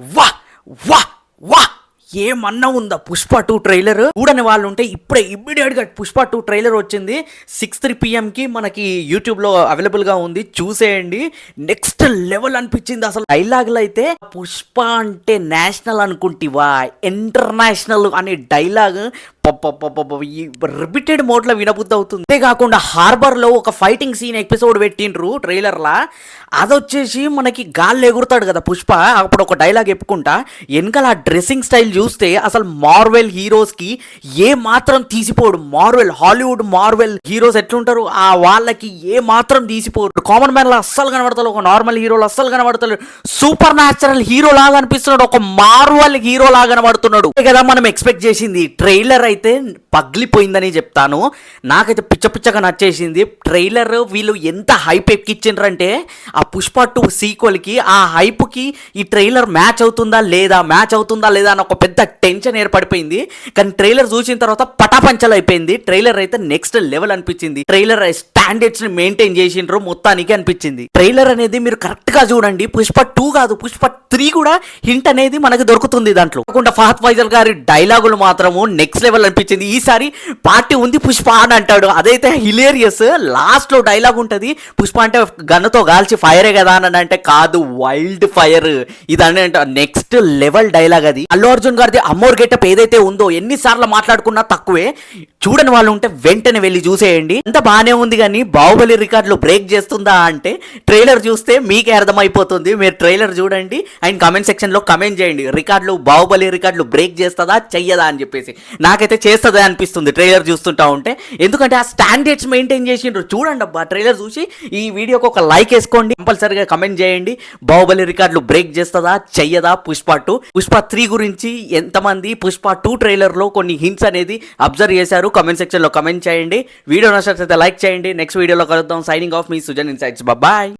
వా వా వా. ఏమన్నా ఉందా పుష్ప టూ ట్రైలర్? చూడని వాళ్ళు ఉంటే ఇప్పుడే ఇమ్మీడియట్గా పుష్ప టూ ట్రైలర్ వచ్చింది. సిక్స్ త్రీ కి మనకి యూట్యూబ్లో అవైలబుల్గా ఉంది. చూసేయండి. నెక్స్ట్ లెవెల్ అనిపించింది అసలు. డైలాగులు అయితే పుష్ప అంటే నేషనల్ అనుకుంటివా? ఇంటర్నేషనల్ అనే డైలాగ్ రిపీటెడ్ మోడ్లో వినబుద్ధి అవుతుంది. అంతేకాకుండా కాకుండా ఒక ఫైటింగ్ సీన్ ఎపిసోడ్ పెట్టిండ్రు ట్రైలర్లా అదొచ్చేసి మనకి గాల్లో ఎగురుతాడు కదా పుష్ప. అప్పుడు ఒక డైలాగ్ చెప్పుకుంటా వెనకాల ఆ డ్రెస్సింగ్ స్టైల్ చూస్తే అసలు మార్వెల్ హీరోస్కి ఏ మాత్రం తీసిపోడు. మార్వెల్ హాలీవుడ్ మార్వెల్ హీరోస్ ఎట్లుంటారు? ఆ వాళ్ళకి ఏ మాత్రం తీసిపోడు కామన్ మ్యాన్లో అస్సలు కనబడతాడు ఒక నార్మల్ హీరోలు అస్సలు కనబడతాడు సూపర్ న్యాచురల్ హీరో లాగా అనిపిస్తున్నాడు. ఒక మార్వల్ హీరో లాగా కనబడుతున్నాడు. కదా మనం ఎక్స్పెక్ట్ చేసింది. ట్రైలర్ అయితే పగిలిపోయిందని చెప్తాను. నాకైతే పిచ్చ పిచ్చగా నచ్చేసింది. ట్రైలర్ వీళ్ళు ఎంత హైప్ ఎక్కిచ్చిండ్రంటే ఆ పుష్ప టూ సీక్వెల్కి ఆ హైప్కి ఈ ట్రైలర్ మ్యాచ్ అవుతుందా లేదా మ్యాచ్ అవుతుందా లేదా అని ఒక పెద్ద టెన్షన్ ఏర్పడిపోయింది. కానీ ట్రైలర్ చూసిన తర్వాత పటాపంచలు అయిపోయింది ట్రైలర్ అయితే నెక్స్ట్ లెవెల్ అనిపించింది. ట్రైలర్ స్టాండర్డ్స్ని మెయింటైన్ చేసిండ్రు మొత్తానికి అనిపించింది. ట్రైలర్ అనేది మీరు కరెక్ట్గా చూడండి. పుష్ప టూ కాదు పుష్ప త్రీ కూడా హింట్ అనేది మనకి దొరుకుతుంది దాంట్లో. కాకుండా ఫహద్ ఫైజల్ గారి డైలాగులు మాత్రము నెక్స్ట్ లెవెల్ అనిపించింది. ఈసారి పార్టీ ఉంది పుష్ప అని అంటాడు. అదైతే హిలేరియస్ లాస్ట్లో డైలాగ్ ఉంటది. పుష్ప అంటే గన్నుతో గాల్చి ఫైరే కదా అని అంటే కాదు వైల్డ్ ఫైర్ ఇదని నెక్స్ట్ లెవెల్ డైలాగ్ అది. అల్లు అర్జున్ గారిది అమ్మోర్ గెటప్ ఏదైతే ఉందో ఎన్నిసార్లు మాట్లాడుకున్నా తక్కువే. చూడని వాళ్ళు ఉంటే వెంటనే వెళ్ళి చూసేయండి. అంత బాగానే ఉంది కానీ బాహుబలి రికార్డులు బ్రేక్ చేస్తుందా అంటే ట్రైలర్ చూస్తే మీకే అర్థమైపోతుంది. మీరు ట్రైలర్ చూడండి అండ్ కమెంట్ సెక్షన్లో కమెంట్ చేయండి. రికార్డులు బాహుబలి రికార్డులు బ్రేక్ చేస్తుందా చెయ్యదా అని చెప్పేసి. నాకైతే చేస్తుందా అనిపిస్తుంది ట్రైలర్ చూస్తుంటా ఉంటే. ఎందుకంటే ఆ స్టాండర్డ్స్ మెయింటైన్ చేసిండ్రు. చూడండి అబ్బా ట్రైలర్ చూసి ఈ వీడియోకి ఒక లైక్ వేసుకోండి. కంపల్సరీగా కమెంట్ చేయండి. బాహుబలి రికార్డులు బ్రేక్ చేస్తుందా చెయ్యదా పుష్ప టూ పుష్ప త్రీ గురించి ఎంతమంది పుష్ప టూ ట్రైలర్లో కొన్ని హింట్స్ అనేది అబ్జర్వ్ చేశారు. కమెంట్ సెక్షన్లో కమెంట్ చేయండి. వీడియో నచ్చినట్లయితే లైక్ చేయండి. నెక్స్ట్ వీడియోలో కలుద్దాం. సైనింగ్ ఆఫ్ మీ సుజన్ ఇన్సైట్స్ బాయ్